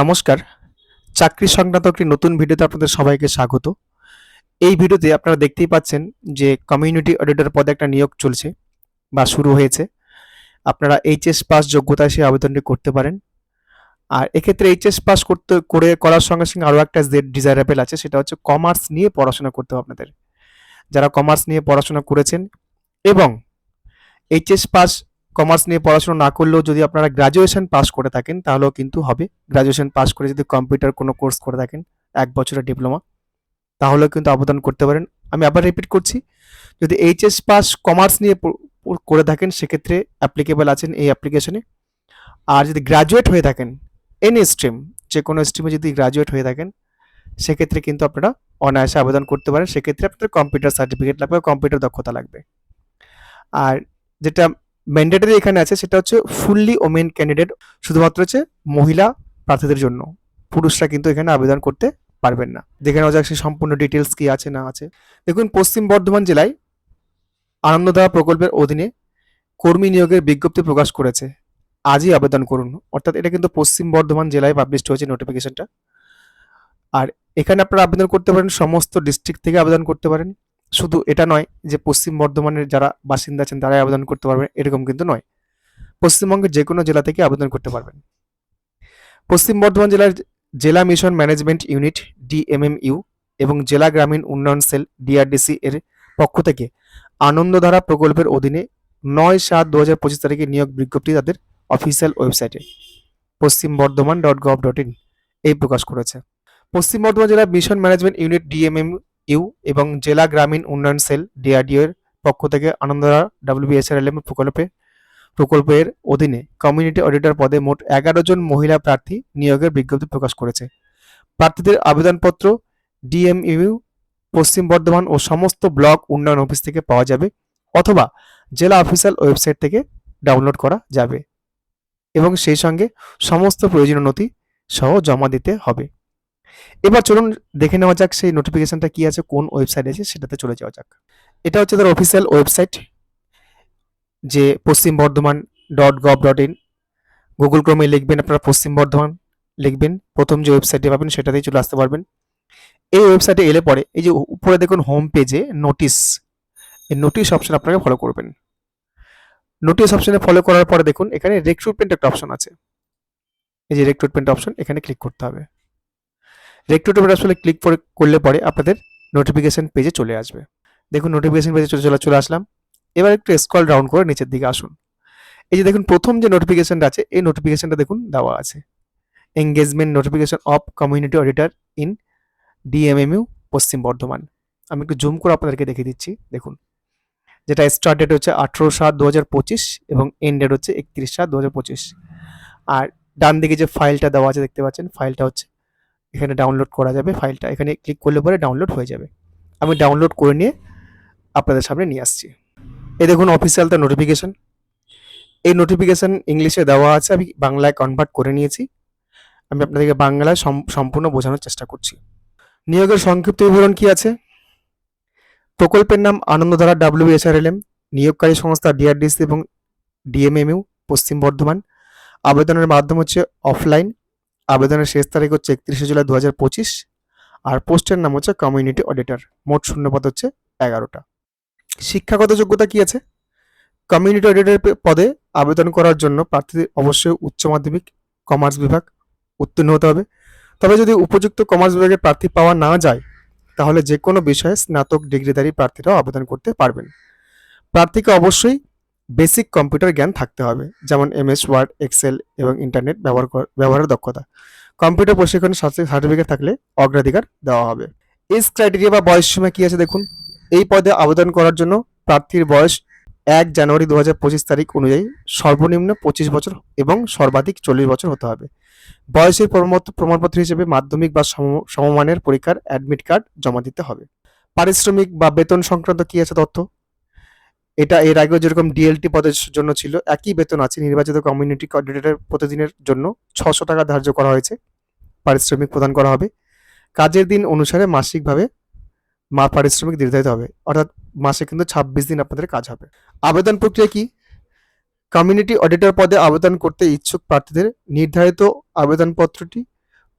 নমস্কার। চাকরি সংক্রান্ত একটি নতুন ভিডিওতে আপনাদের সবাইকে স্বাগত। এই ভিডিওতে আপনারা দেখতেই পাচ্ছেন যে কমিউনিটি অডিটর পদে একটা নিয়োগ চলছে বা শুরু হয়েছে। আপনারা এইচএস পাস যোগ্যতায় সেই আবেদনটি করতে পারেন। আর এক্ষেত্রে এইচএস পাস করতে, করে, করার সঙ্গে সঙ্গে আরও একটা ডিজায়ারেবল আছে, সেটা হচ্ছে কমার্স নিয়ে পড়াশোনা করতে হবে আপনাদের। যারা কমার্স নিয়ে পড়াশোনা করেছেন এবং এইচএস পাস কমার্স নিয়ে পড়াশোনা না করলেও যদি আপনারা গ্রাজুয়েশন পাস করে থাকেন, তাহলেও কিন্তু হবে। গ্রাজুয়েশন পাস করে যদি কম্পিউটার কোনো কোর্স করে থাকেন, এক বছরের ডিপ্লোমা তাহলেও কিন্তু আবেদন করতে পারেন। আমি আবার রিপিট করছি, যদি এইচএস পাস কমার্স নিয়ে করে থাকেন, সেক্ষেত্রে অ্যাপ্লিকেবল আছেন এই অ্যাপ্লিকেশনে আর যদি গ্রাজুয়েট হয়ে থাকেন এনি স্ট্রিম যে কোনো স্ট্রিমে যদি গ্রাজুয়েট হয়ে থাকেন, সেক্ষেত্রে কিন্তু আপনারা অনায়াসে আবেদন করতে পারেন। সেক্ষেত্রে আপনাদের কম্পিউটার সার্টিফিকেট লাগবে কম্পিউটার দক্ষতা লাগবে। আর যেটা ম্যান্ডেটরি এখানে আছে, সেটা হচ্ছে ফুললি ওমেন ক্যান্ডিডেট শুধুমাত্র হচ্ছে মহিলা প্রার্থীদের জন্য। পুরুষরা কিন্তু এখানে আবেদন করতে পারবেন না। দেখে নেওয়া যাক সেই সম্পূর্ণ ডিটেলস কি আছে, না আছে। দেখুন, পশ্চিম বর্ধমান জেলায় আনন্দধারা প্রকল্পের অধীনে কর্মী নিয়োগের বিজ্ঞপ্তি প্রকাশ করেছে। আজই আবেদন করুন। অর্থাৎ এটা কিন্তু পশ্চিম বর্ধমান জেলায় পাবলিশড হয়েছে নোটিফিকেশনটা আর এখানে আপনারা আবেদন করতে পারেন, সমস্ত ডিস্ট্রিক্ট থেকে আবেদন করতে পারেন। শুধু এটা নয় যে পশ্চিম বর্ধমানের যারা বাসিন্দা আছেন, তারাই আবেদন করতে পারবেন, এরকম কিন্তু নয়। পশ্চিমবঙ্গের যে কোনো জেলা থেকে আবেদন করতে পারবেন। পশ্চিম বর্ধমান জেলার জেলা মিশন ম্যানেজমেন্ট ইউনিট, ডিএমএমইউ, এবং জেলা গ্রামীণ উন্নয়ন সেল, ডিআরডিসি এর পক্ষ থেকে আনন্দধারা প্রকল্পের অধীনে নয় সাত দু হাজার পঁচিশ তারিখে নিয়োগ বিজ্ঞপ্তি তাদের অফিসিয়াল ওয়েবসাইটে। Paschim Bardhaman dot gov dot in এই প্রকাশ করেছে। পশ্চিম বর্ধমান জেলা mission management unit DMM U এবং জেলা গ্রামীণ উন্নয়ন সেল ডিআরডিও এর পক্ষ থেকে আনন্দধারা ডাব্লিউবিএসআরএলএম প্রকল্পে প্রকল্পের অধীনে কমিউনিটি অডিটর পদে মোট এগারো জন মহিলা প্রার্থী নিয়োগের বিজ্ঞপ্তি প্রকাশ করেছে। প্রার্থীদের আবেদনপত্র ডিএমইউ, পশ্চিম বর্ধমান ও সমস্ত ব্লক উন্নয়ন অফিস থেকে পাওয়া যাবে অথবা জেলা অফিসিয়াল ওয়েবসাইট থেকে ডাউনলোড করা যাবে এবং সেই সঙ্গে সমস্ত প্রয়োজনীয় নথি সহ জমা দিতে হবে। এবার চলুন দেখে নেওয়া যাক সেই নোটিফিকেশনটা কি আছে, কোন ওয়েবসাইট আছে, সেটাতে চলে যাওয়া যাক। এটা হচ্ছে তার অফিসিয়াল ওয়েবসাইট যে Paschim Bardhaman dot gov dot in Google ক্রমে লিখবেন, আপনারা পশ্চিম বর্ধমান লিখবেন, প্রথম যে ওয়েবসাইটে পাবেন সেটাতেই চলে আসতে পারবেন। এই ওয়েবসাইটে এলে পরে, এই যে উপরে দেখুন হোম পেজে নোটিশ এই নোটিশ অপশন আপনাকে ফলো করবেন। নোটিশ অপশনে ফলো করার পরে দেখুন, এখানে রিক্রুটমেন্ট একটা অপশন আছে। এই যে রিক্রুটমেন্ট অপশন এখানে ক্লিক করতে হবে। রিক্রুটমেন্ট আসলে ক্লিক করে, করলে পরে আপনাদের নোটিফিকেশন পেজে চলে আসবে। দেখুন নোটিফিকেশন পেজে চলে চলে চলে আসলাম। এবার একটু স্কল ডাউন করে নিচের দিকে আসুন। এই যে দেখুন, প্রথম যে নোটিফিকেশনটা আছে, এই নোটিফিকেশানটা দেখুন, দেওয়া আছে। Engagement notification of community auditor in DMMU Paschim Bardhaman. আমি একটু জুম করে আপনাদেরকে দেখিয়ে দিচ্ছি। দেখুন, যেটা স্টার্ট ডেট হচ্ছে আঠেরো সাত দু হাজার পঁচিশ এবং এন্ড ডেট হচ্ছে একত্রিশ সাত দু হাজার পঁচিশ। আর ডান দিকে যে ফাইলটা দেওয়া আছে, দেখতে পাচ্ছেন ফাইলটা হচ্ছে এখানে ডাউনলোড করা যাবে ফাইলটা এখানে ক্লিক করলে পরে ডাউনলোড হয়ে যাবে। আমি ডাউনলোড করে নিয়ে আপনাদের সামনে নিয়ে আসছি। এই দেখুন অফিসিয়াল তার নোটিফিকেশন এই নোটিফিকেশান ইংলিশে দেওয়া আছে। আমি বাংলায় কনভার্ট করে নিয়েছি। আমি আপনাদেরকে বাংলায় সম্পূর্ণ বোঝানোর চেষ্টা করছি। নিয়োগের সংক্ষিপ্ত বিবরণ কি আছে? প্রকল্পের নাম আনন্দধারা ডাব্লিউএসআরএলএম নিয়োগকারী সংস্থা ডিআরডিসি এবং ডিএমএমইউ পশ্চিম বর্ধমান। আবেদনের মাধ্যম হচ্ছে অফলাইন আবেদনের শেষ তারিখ হচ্ছে একত্রিশে জুলাই দু হাজার পঁচিশ আর পোস্টের নাম হচ্ছে কমিউনিটি অডিটর মোট শূন্যপদ হচ্ছে এগারোটা। শিক্ষাগত যোগ্যতা কি আছে? কমিউনিটি অডিটর পদে আবেদন করার জন্য প্রার্থীদের অবশ্যই উচ্চ মাধ্যমিক কমার্স বিভাগ উত্তীর্ণ হতে হবে। তবে যদি উপযুক্ত কমার্স বিভাগের প্রার্থী পাওয়া না যায়, তাহলে যে কোনো বিষয়ে স্নাতক ডিগ্রিধারী প্রার্থীরাও আবেদন করতে পারবেন। প্রার্থীকে অবশ্যই বেসিক কম্পিউটার জ্ঞান থাকতে হবে, যেমন এমএস, ওয়ার্ড, এক্সেল এবং ইন্টারনেট ব্যবহার ব্যবহারের দক্ষতা। কম্পিউটার প্রশিক্ষণের সার্টিফিকেট থাকলে অগ্রাধিকার দেওয়া হবে। এজ ক্রাইটেরিয়া বা বয়স সীমা কি আছে দেখুন? এই পদে আবেদন করার জন্য প্রার্থীর বয়স এক জানুয়ারি দু হাজার পঁচিশ তারিখ অনুযায়ী সর্বনিম্ন পঁচিশ বছর এবং সর্বাধিক চল্লিশ বছর হতে হবে। বয়সের প্রমাণ- প্রমাণপত্র হিসেবে মাধ্যমিক বা সম- সমমানের পরীক্ষার অ্যাডমিট কার্ড জমা দিতে হবে। পারিশ্রমিক বা বেতন সংক্রান্ত কি আছে তথ্য? এটা এর আগেও যেরকম ডিএলটি পদের জন্য ছিল, একই বেতন আছে নির্বাচিত কমিউনিটি কোঅর্ডিনেটর প্রতিদিনের জন্য ছশো টাকা ধার্য করা হয়েছে, পারিশ্রমিক প্রদান করা হবে। কাজের দিন অনুসারে মাসিকভাবে মা পারিশ্রমিক নির্ধারিত হবে, অর্থাৎ মাসে কিন্তু ছাব্বিশ দিন আপনাদের কাজ হবে। আবেদন প্রক্রিয়া কি? কমিউনিটি অডিটর পদে আবেদন করতে ইচ্ছুক প্রার্থীদের নির্ধারিত আবেদনপত্রটি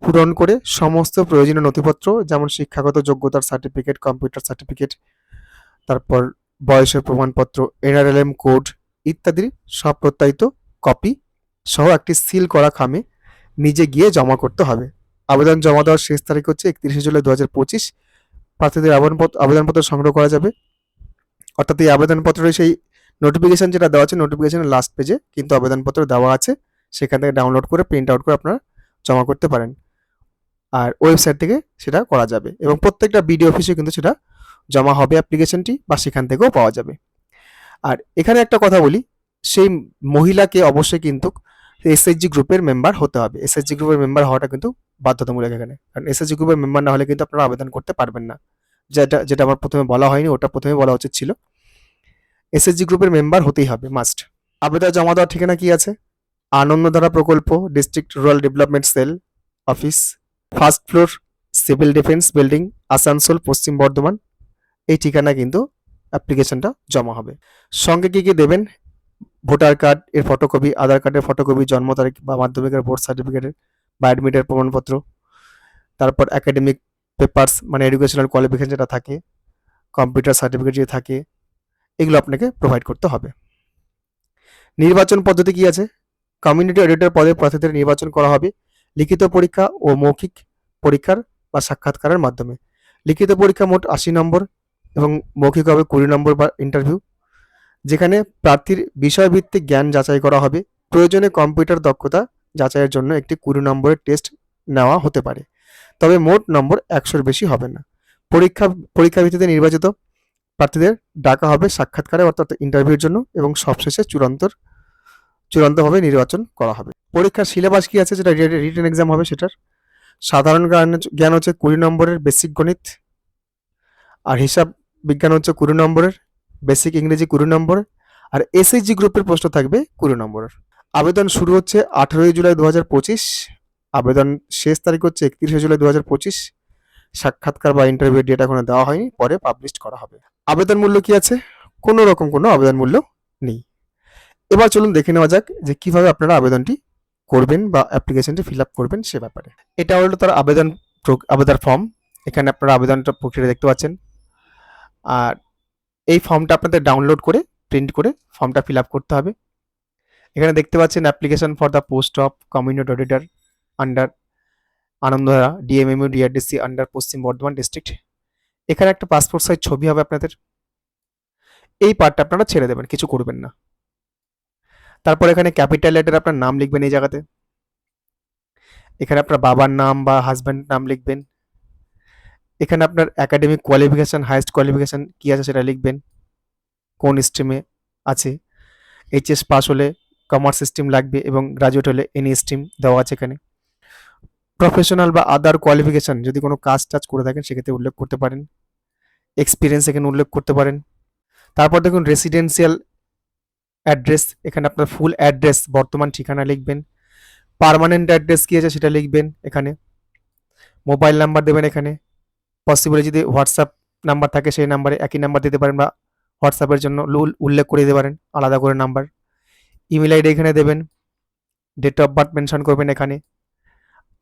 পূরণ করে সমস্ত প্রয়োজনীয় নথিপত্র, যেমন শিক্ষাগত যোগ্যতার সার্টিফিকেট কম্পিউটার সার্টিফিকেট তারপর বয়সের প্রমাণপত্র, এনআরএলএম কোড ইত্যাদির সব প্রত্যায়িত কপি সহ একটি সিল করা খামে নিজে গিয়ে জমা করতে হবে। আবেদন জমা দেওয়ার শেষ তারিখ হচ্ছে একত্রিশে জুলাই দু হাজার পঁচিশ। প্রার্থীদের আবেদনপত্র আবেদনপত্র সংগ্রহ করা যাবে। অর্থাৎ এই আবেদনপত্রের সেই নোটিফিকেশন যেটা দেওয়া আছে নোটিফিকেশনের লাস্ট পেজে কিন্তু আবেদনপত্র দেওয়া আছে। সেখান থেকে ডাউনলোড করে প্রিন্ট আউট করে আপনারা জমা করতে পারেন। আর ওয়েবসাইট থেকে সেটা করা যাবে। এবং প্রত্যেকটা বিডিও অফিসে কিন্তু সেটা জমা হবে অ্যাপ্লিকেশনটি বা সেখান থেকেও পাওয়া যাবে। আর এখানে একটা কথা বলি, সেই মহিলাকে অবশ্যই কিন্তু এসএইচজি গ্রুপের মেম্বার হতে হবে। এসএইচজি গ্রুপের মেম্বার হওয়াটা কিন্তু বাধ্যতামূলক এখানে। কারণ এসএইচজি গ্রুপের মেম্বার না হলে কিন্তু আপনারা আবেদন করতে পারবেন না। যেটা যেটা আমার প্রথমে বলা হয়নি, ওটা প্রথমে বলা উচিত ছিল। এসএসজি গ্রুপের মেম্বার হতেই হবে মাস্ট আবেদন জমা দেওয়ার ঠিকানা কি আছে? আনন্দধারা প্রকল্প district rural development cell office first floor civil defence building Asansol, Paschim Bardhaman. এই ঠিকানা কিন্তু অ্যাপ্লিকেশনটা জমা হবে। সঙ্গে কি কি দেবেন? ভোটার কার্ড, এর ফটোকপি আধার কার্ডের ফটোকপি জন্ম তারিখ বা মাধ্যমিকের বোর্ড সার্টিফিকেটের বা অ্যাডমিটের প্রমাণপত্র। তারপর একাডেমিক পেপার্স মানে এডুকেশনাল কোয়ালিফিকেশন যেটা থাকে কম্পিউটার সার্টিফিকেট যে থাকে, এগুলো আপনাকে প্রোভাইড করতে হবে। নির্বাচন পদ্ধতি কি আছে? কমিউনিটি এডিটর পদে প্রার্থীদের নির্বাচন করা হবে লিখিত পরীক্ষা ও মৌখিক পরীক্ষার বা সাক্ষাৎকারের মাধ্যমে। লিখিত পরীক্ষা মোট আশি নম্বর। এবং মৌখিক হবে কুড়ি নম্বর বা ইন্টারভিউ যেখানে প্রার্থীর বিষয়ভিত্তিক জ্ঞান যাচাই করা হবে। প্রয়োজনে কম্পিউটার দক্ষতা যাচাইয়ের জন্য একটি কুড়ি নম্বরের টেস্ট নেওয়া হতে পারে। তবে মোট নম্বর একশোর বেশি হবে না। পরীক্ষা পরীক্ষা ভিত্তিতে নির্বাচিত প্রার্থীদের ডাকা হবে সাক্ষাৎকারে, অর্থাৎ ইন্টারভিউর জন্য, এবং সবশেষে চূড়ান্তর চূড়ান্তভাবে নির্বাচন করা হবে। পরীক্ষার সিলেবাস কি আছে যেটা রিটেন এক্সাম হবে সেটার? সাধারণ জ্ঞান জ্ঞান হচ্ছে কুড়ি নম্বরের বেসিক গণিত, আর হিসাব বিজ্ঞান হচ্ছে কুড়ি নম্বরের বেসিক ইংরেজি কুড়ি নম্বর, আর এসএইচজি গ্রুপের প্রশ্ন থাকবে কুড়ি নম্বরের। আবেদন শুরু হচ্ছে আঠেরোই জুলাই দু হাজার পঁচিশ, আবেদন শেষ তারিখ হচ্ছে একত্রিশে জুলাই দু হাজার পঁচিশ, সাক্ষাৎকার বা ইন্টারভিউ ডেট এখনও দেওয়া হয়নি, পরে পাবলিশ করা হবে। আবেদন মূল্য কি আছে? কোনো রকম কোনো আবেদন মূল্য নেই। এবার চলুন দেখে নেওয়া যাক যে কীভাবে আপনারা আবেদনটি করবেন বা অ্যাপ্লিকেশনটি ফিল আপ করবেন সে ব্যাপারে। এটা হলো তার আবেদন আবেদন ফর্ম এখানে আপনারা আবেদনটা প্রক্রিয়া দেখতে পাচ্ছেন। আর এই ফর্মটা আপনাদের ডাউনলোড করে প্রিন্ট করে ফর্মটা ফিল করতে হবে। এখানে দেখতে পাচ্ছেন application for the post of community auditor under Anandadhara DMMU DRDC under Paschim Bardhaman district এখানে একটা পাসপোর্ট সাইজ ছবি হবে আপনাদের। এই পার্টটা আপনারা ছেড়ে দেবেন, কিছু করবেন না। তারপর এখানে ক্যাপিটাল লেটার আপনার নাম লিখবেন এই জায়গাতে। এখানে আপনার বাবার নাম বা হাজব্যান্ড নাম লিখবেন। এখানে আপনার একাডেমিক কোয়ালিফিকেশন হায়েস্ট কোয়ালিফিকেশান কী আছে সেটা লিখবেন। কোন স্ট্রিমে আছে। এইচএস পাস হলে কমার্স স্ট্রিম লাগবে এবং গ্রাজুয়েট হলে এনি স্ট্রিম দেওয়া আছে এখানে। প্রফেশনাল বা আদার কোয়ালিফিকেশন যদি কোনো কাজ টাজ করে থাকেন সেক্ষেত্রে উল্লেখ করতে পারেন। এক্সপিরিয়েন্স এখানে উল্লেখ করতে পারেন। তারপর দেখুন রেসিডেন্সিয়াল অ্যাড্রেস এখানে আপনার ফুল অ্যাড্রেস বর্তমান ঠিকানা লিখবেন। পার্মানেন্ট অ্যাড্রেস কী আছে সেটা লিখবেন এখানে। মোবাইল নাম্বার দেবেন এখানে। পসিবলি যদি হোয়াটসঅ্যাপ নাম্বার থাকে, সেই নাম্বারে একই নাম্বার দিতে পারেন বা হোয়াটসঅ্যাপের জন্য উল- উল্লেখ করে দিতে পারেন, আলাদা করে নাম্বার ইমেল আইডি এখানে দেবেন ডেট অফ বার্থ মেনশন করবেন এখানে,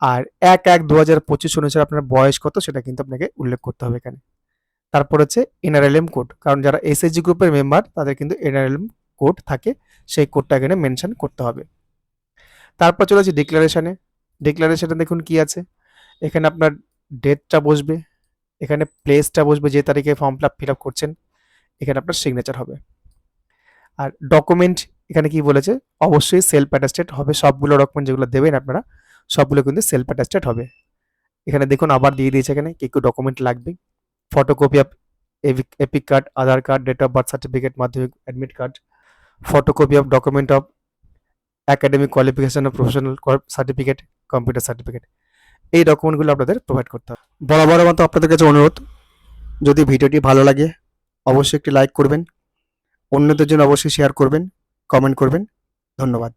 আর এক এক দু হাজার পঁচিশ অনুসারে আপনার বয়স কত সেটা কিন্তু আপনাকে উল্লেখ করতে হবে এখানে। তারপর হচ্ছে এনআরএলএম কোড কারণ যারা এসএসজি গ্রুপের মেম্বার তাদের কিন্তু এনআরএলএম কোড থাকে, সেই কোডটা এখানে মেনশন করতে হবে। তারপর চলে যাচ্ছে ডিক্লারেশনে ডিক্লারেশনে দেখুন কি আছে। এখানে আপনার ডেটটা বসবে। এখানে প্লেসটা বসবে যে তারিখে form fill up fill up করছেন, এখানে আপনার সিগনেচার হবে। আর ডকুমেন্ট এখানে কি বলেছে? অবশ্যই সেলফ অ্যাটাস্টেড হবে। সবগুলো ডকুমেন্ট যেগুলো দেবেন আপনারা, সবগুলো কিন্তু সেলফ অ্যাটাস্টেড হবে। এখানে দেখুন আবার দিয়ে দিয়েছে এখানে কি কি ডকুমেন্ট লাগবে। Photocopy of EPIC card Aadhaar card date of birth certificate Madhyamik admit card photocopy of document of academic qualification of professional certificate computer certificate এই ডকুমেন্টগুলো আপনাদের প্রোভাইড করতে হবে। বরাবর মতো আপনাদের কাছে অনুরোধ, যদি ভিডিওটি ভালো লাগে, অবশ্যই একটি লাইক করবেন, অন্যদের জন্য অবশ্যই শেয়ার করবেন কমেন্ট করবেন। ধন্যবাদ।